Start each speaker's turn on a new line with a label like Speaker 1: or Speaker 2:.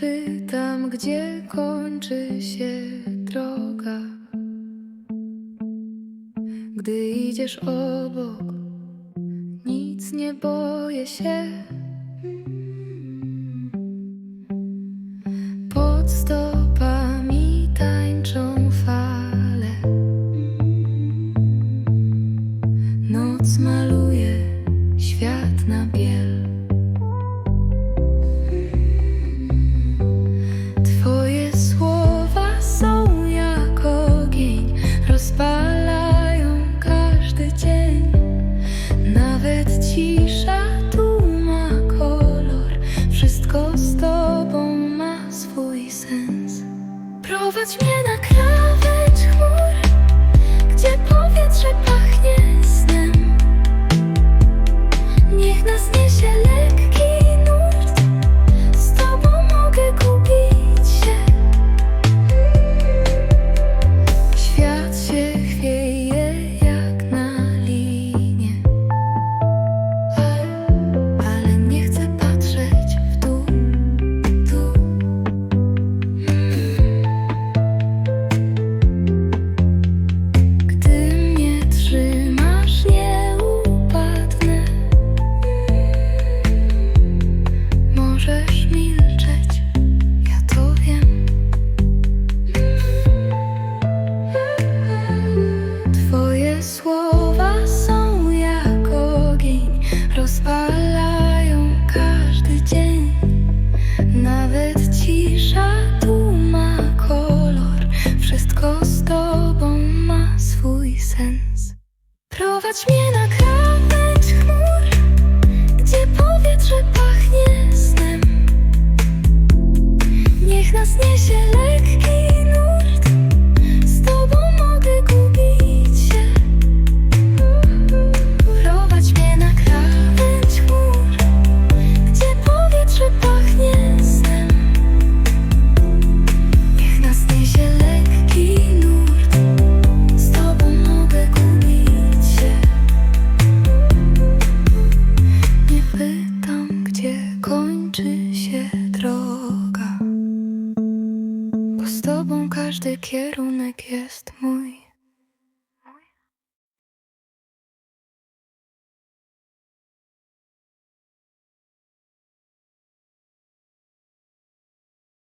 Speaker 1: pytam, gdzie kończy się droga. Gdy idziesz obok, nic nie boję się. Pod stopami tańczą fale. Noc maluje świat na biel. sens Prowadź mnie na kraj. Prowadź mnie na krawędź chmur Gdzie powietrze pachnie snem. Niech nas niesie lepiej Każdy kierunek jest mój.